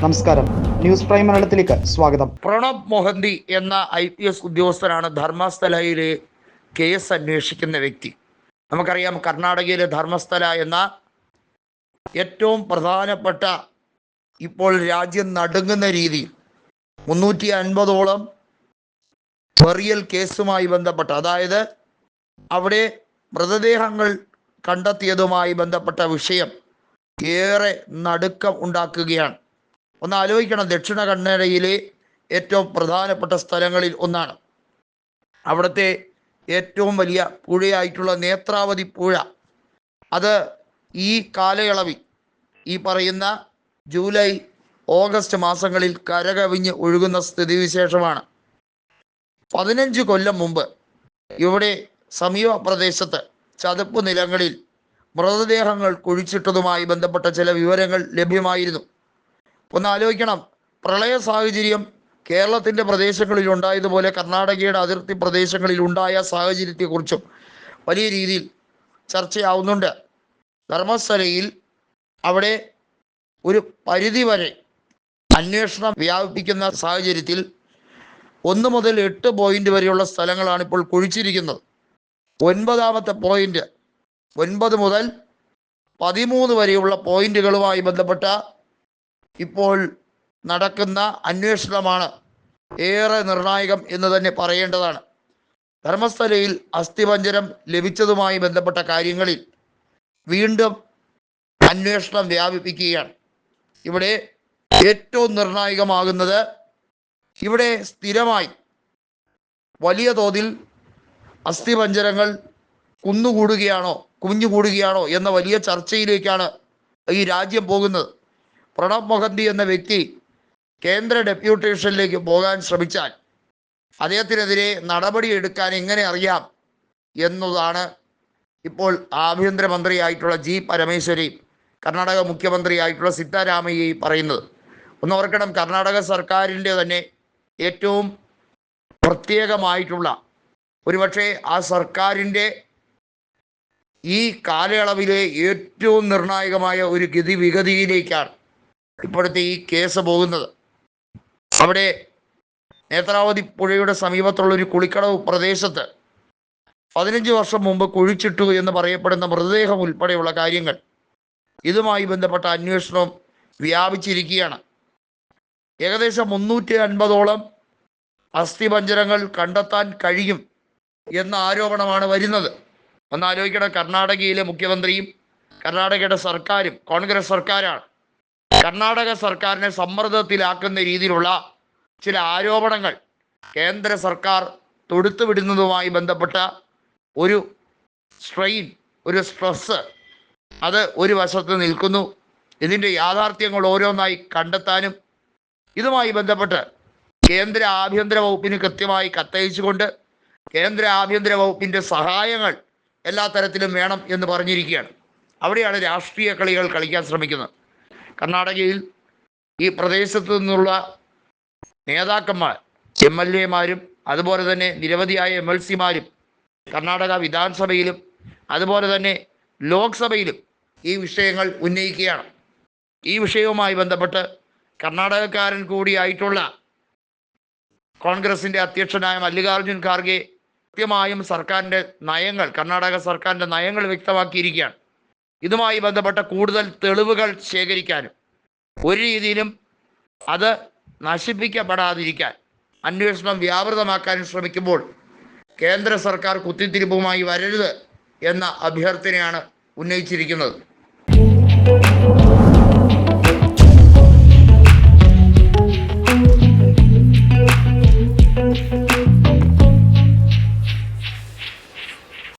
നമസ്കാരം. News prime മലയാളത്തിലേക്ക് സ്വാഗതം. പ്രണബ് മൊഹന്തി എന്ന ഐ പി എസ് ഉദ്യോഗസ്ഥനാണ് ധർമ്മസ്ഥലയിലെ കേസ് അന്വേഷിക്കുന്ന വ്യക്തി. നമുക്കറിയാം കർണാടകയിലെ ധർമ്മസ്ഥല എന്ന ഏറ്റവും പ്രധാനപ്പെട്ട ഇപ്പോൾ രാജ്യം നടുങ്ങുന്ന രീതിയിൽ മുന്നൂറ്റി അൻപതോളം ബറിയൽ കേസുമായി ബന്ധപ്പെട്ട അതായത് അവിടെ മൃതദേഹങ്ങൾ കണ്ടെത്തിയതുമായി ബന്ധപ്പെട്ട വിഷയം ഏറെ നടുക്കം ഉണ്ടാക്കുകയാണ്. ഒന്ന് ആലോചിക്കണം. ദക്ഷിണ കന്നഡയിലെ ഏറ്റവും പ്രധാനപ്പെട്ട സ്ഥലങ്ങളിൽ ഒന്നാണ്. അവിടുത്തെ ഏറ്റവും വലിയ പുഴയായിട്ടുള്ള നേത്രാവതി പുഴ. അത് ഈ കാലയളവിൽ ഈ പറയുന്ന ജൂലൈ ഓഗസ്റ്റ് മാസങ്ങളിൽ കരകവിഞ്ഞ് ഒഴുകുന്ന സ്ഥിതിവിശേഷമാണ്. പതിനഞ്ച് കൊല്ലം മുമ്പ് ഇവിടെ സമീപ പ്രദേശത്ത് ചതുപ്പ് നിലങ്ങളിൽ മൃതദേഹങ്ങൾ കുഴിച്ചിട്ടതുമായി ബന്ധപ്പെട്ട ചില വിവരങ്ങൾ ലഭ്യമായിരുന്നു. ഒന്ന് ആലോചിക്കണം പ്രളയ സാഹചര്യം കേരളത്തിന്റെ പ്രദേശങ്ങളിൽ ഉണ്ടായതുപോലെ കർണാടകയുടെ അതിർത്തി പ്രദേശങ്ങളിൽ ഉണ്ടായ സാഹചര്യത്തെക്കുറിച്ചും വലിയ രീതിയിൽ ചർച്ചയാവുന്നുണ്ട്. ധർമ്മസ്ഥലയിൽ അവിടെ ഒരു പരിധിവരെ അന്വേഷണം വ്യാപിപ്പിക്കുന്ന സാഹചര്യത്തിൽ ഒന്ന് മുതൽ എട്ട് പോയിന്റ് വരെയുള്ള സ്ഥലങ്ങളാണ് ഇപ്പോൾ കുഴിച്ചിരിക്കുന്നത്. ഒൻപതാമത്തെ പോയിന്റ് ഒൻപത് മുതൽ പതിമൂന്ന് വരെയുള്ള പോയിന്റുകളുമായി ബന്ധപ്പെട്ട ഇപ്പോൾ നടക്കുന്ന അന്വേഷണമാണ് ഏറെ നിർണായകം എന്ന് തന്നെ പറയേണ്ടതാണ്. ധർമ്മസ്ഥലയിൽ അസ്ഥിപഞ്ജരം ലഭിച്ചതുമായി ബന്ധപ്പെട്ട കാര്യങ്ങളിൽ വീണ്ടും അന്വേഷണം വ്യാപിപ്പിക്കുകയാണ്. ഇവിടെ ഏറ്റവും നിർണായകമാകുന്നത് ഇവിടെ സ്ഥിരമായി വലിയ തോതിൽ അസ്ഥിപഞ്ജരങ്ങൾ കുന്നുകൂടുകയാണോ കുഞ്ഞുകൂടുകയാണോ എന്ന വലിയ ചർച്ചയിലേക്കാണ് ഈ രാജ്യം പോകുന്നത്. പ്രണബ് മൊഹന്തി എന്ന വ്യക്തി കേന്ദ്ര ഡെപ്യൂട്ടേഷനിലേക്ക് പോകാൻ ശ്രമിച്ചാൽ അദ്ദേഹത്തിനെതിരെ നടപടി എടുക്കാൻ എങ്ങനെ അറിയാം എന്നതാണ് ഇപ്പോൾ ആഭ്യന്തരമന്ത്രിയായിട്ടുള്ള ജി പരമേശ്വരി കർണാടക മുഖ്യമന്ത്രിയായിട്ടുള്ള സിദ്ധാരാമയ്യ പറയുന്നത്. ഒന്ന് ഓർക്കണം കർണാടക സർക്കാരിന്റെ തന്നെ ഏറ്റവും പ്രത്യേകമായിട്ടുള്ള ഒരുപക്ഷെ ആ സർക്കാരിന്റെ ഈ കാലയളവിലെ ഏറ്റവും നിർണായകമായ ഒരു ഗതിവിഗതിയിലേക്കാണ് ഇപ്പോഴത്തെ ഈ കേസ് പോകുന്നത്. അവിടെ നേത്രാവതി പുഴയുടെ സമീപത്തുള്ള ഒരു കുളിക്കടവ് പ്രദേശത്ത് പതിനഞ്ച് വർഷം മുമ്പ് കുഴിച്ചിട്ടു എന്ന് പറയപ്പെടുന്ന മൃതദേഹം ഉൾപ്പെടെയുള്ള കാര്യങ്ങൾ ഇതുമായി ബന്ധപ്പെട്ട അന്വേഷണം വ്യാപിച്ചിരിക്കുകയാണ്. ഏകദേശം മുന്നൂറ്റി അൻപതോളം അസ്ഥിപഞ്ചരങ്ങൾ കണ്ടെത്താൻ കഴിയും എന്ന ആരോപണമാണ് വരുന്നത്. ഒന്ന് ആലോചിക്കണം കർണാടകയിലെ മുഖ്യമന്ത്രിയും കർണാടകയുടെ സർക്കാരും കോൺഗ്രസ് സർക്കാരാണ്. കർണാടക സർക്കാരിനെ സമ്മർദ്ദത്തിലാക്കുന്ന രീതിയിലുള്ള ചില ആരോപണങ്ങൾ കേന്ദ്ര സർക്കാർ തൊടുത്തുവിടുന്നതുമായി ബന്ധപ്പെട്ട ഒരു സ്ട്രെയിൻ ഒരു സ്ട്രെസ് അത് ഒരു വശത്ത് നിൽക്കുന്നു. ഇതിന്റെ യാഥാർത്ഥ്യങ്ങൾ ഓരോന്നായി കണ്ടെത്താനും ഇതുമായി ബന്ധപ്പെട്ട് കേന്ദ്ര ആഭ്യന്തര വകുപ്പിന് കൃത്യമായി കത്തയച്ചുകൊണ്ട് കേന്ദ്ര ആഭ്യന്തര വകുപ്പിന്റെ സഹായങ്ങൾ എല്ലാ തരത്തിലും വേണം എന്ന് പറഞ്ഞിരിക്കുകയാണ്. അവിടെയാണ് രാഷ്ട്രീയ കളികൾ കളിക്കാൻ ശ്രമിക്കുന്നത്. കർണാടകയിൽ ഈ പ്രദേശത്തു നിന്നുള്ള നേതാക്കന്മാർ എം എൽ എമാരും അതുപോലെ തന്നെ നിരവധിയായ എം എൽ സിമാരും കർണാടക വിധാനസഭയിലും അതുപോലെ തന്നെ ലോക്സഭയിലും ഈ വിഷയങ്ങൾ ഉന്നയിക്കുകയാണ്. ഈ വിഷയവുമായി ബന്ധപ്പെട്ട് കർണാടകക്കാരൻ കൂടിയായിട്ടുള്ള കോൺഗ്രസിന്റെ അധ്യക്ഷനായ മല്ലികാർജുൻ ഖാർഗെ കൃത്യമായും സർക്കാരിന്റെ നയങ്ങൾ കർണാടക സർക്കാരിന്റെ നയങ്ങൾ വ്യക്തമാക്കിയിരിക്കുകയാണ്. ഇതുമായി ബന്ധപ്പെട്ട കൂടുതൽ തെളിവുകൾ ശേഖരിക്കാനും ഒരു രീതിയിലും അത് നശിപ്പിക്കപ്പെടാതിരിക്കാൻ അന്വേഷണം വ്യാപൃതമാക്കാനും ശ്രമിക്കുമ്പോൾ കേന്ദ്ര സർക്കാർ കുത്തിത്തിരിപ്പുമായി വരരുത് എന്ന അഭ്യർത്ഥനയാണ് ഉന്നയിച്ചിരിക്കുന്നത്.